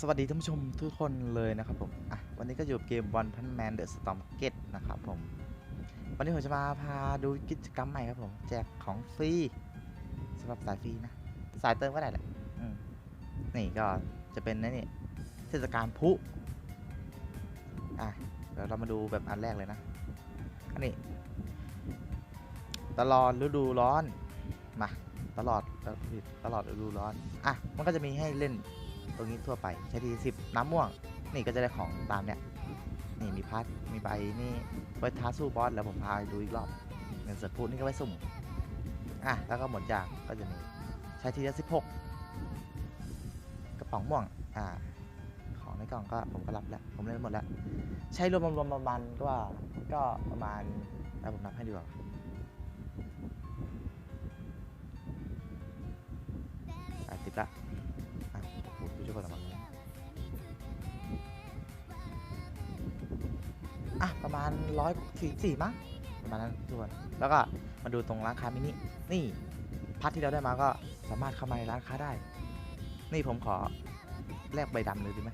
สวัสดีท่านผู้ชมทุกคนเลยนะครับผมอะวันนี้ก็อยู่กับเกม One Punch Man The Storm Gate นะครับผม วันนี้ผมจะมาพาดูกิจกรรมใหม่ครับผม แจกของฟรีสำหรับสายฟรีนะ สายเติมก็ได้แหละอืมนี่ก็จะเป็นนะนี่เทศกาลพุอะเดี๋ยวเรามาดูแบบอันแรกเลยนะอันนี้ ตลอดฤดูร้อน มา ตลอดตลอดฤดูร้อน อะ มันก็จะมีให้เล่น ตรงนี้ทั่วไปใช้ทีสิบน้ำม่วง นี่ก็จะได้ของตามเนี้ยนี่มีพัดมีใบนี่ไว้ท้าสู้บอสแล้วผมพาไปดูอีกรอบเงินสดพูดนี่ก็ไว้สุ่มอะแล้วก็หมดอย่างก็จะมีใช้ทีละสิบหกกระป๋องม่วงอ่าของในกล่องก็ผมก็รับแล้วผมเล่นหมดแล้ว ใช้รวมรวมๆประมาณก็ว่าก็ประมาณแล้วผมนับให้ดีกว่า อะประมาณร้อยสี่สี่มั้งประมาณนั้นทุกคนแล้วก็มาดูตรงร้านค้ามินินี่พัดที่เราได้มาก็สามารถเข้ามาในร้านค้าได้ นี่ผมขอแลกใบดำเลยดีไหม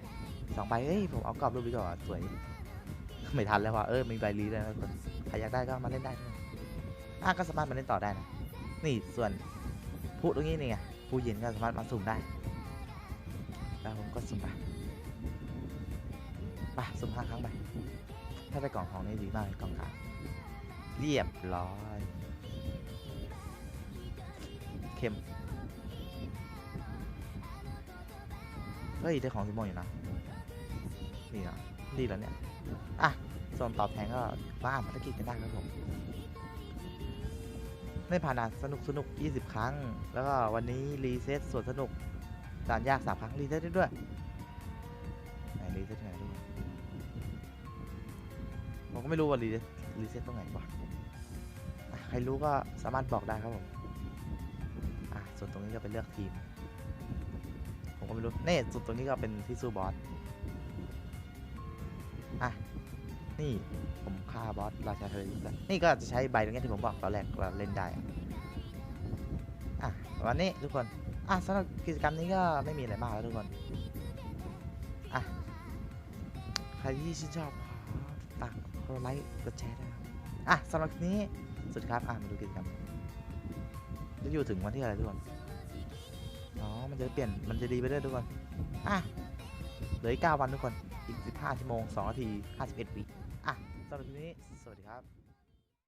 สองใบเอ้ยผมเอากรอบรูปดีกว่าสวยไม่ทันแล้วว่ะเออมีใบรีแล้วนะคนใครอยากได้ก็มาเล่นได้ด้วยอะก็สามารถมาเล่นต่อได้นะนี่ส่วนผู้ตรงนี้นี่ไงผู้เย็นก็สามารถมาสุ่มได้แล้วผมก็สุ่มไปไปสุ่มห้าครั้งไป ถ้าได้กล่องของนี่ดีมากกล่องขาวเรียบร้อยเข้มเฮ้ยได้ของซิมอนอยู่นะนี่นะดีแล้วเนี่ยอะส่วนตอบแทนก็มาอ่าภารกิจกันได้ครับผมในผ่านด่านสนุกสนุก20 ครั้ง แล้วก็วันนี้รีเซ็ตส่วนสนุกด่านยากสามครั้งรีเซ็ตได้ด้วยไหนรีเซ็ตไหนดู ผมก็ไม่รู้ว่ารีเซ็ตรีเซ็ตตรงไหนวะใครรู้ก็สามารถบอกได้ครับผมอะส่วนตรงนี้ก็เป็นเลือกทีม ผมก็ไม่รู้นี่ส่วนตรงนี้ก็เป็นที่สู้บอสอะนี่ผมฆ่าบอสราชาเทะเลแล้วนี่ก็จะใช้ใบตรงนี้ที่ผมบอกตอนแรกว่าเล่นได้อะวันนี้ทุกคนอะสำหรับกิจกรรมนี้ก็ไม่มีอะไรมากแล้วทุกคนอะใครที่ชื่นชอบฝาก กดไลค์กดแชร์ด้วยครับอะสำหรับนี้สุดครับอะมาดูกิจกรรมจะอยู่ถึงวันที่อะไรทุกคนอ๋อมันจะเปลี่ยนมันจะดีไปเรื่อยทุกคนอะเหลืออีก9วันทุกคนอีก 15 ชั่วโมง 2 นาที 51 วิอะสำหรับนี้ สวัสดีครับ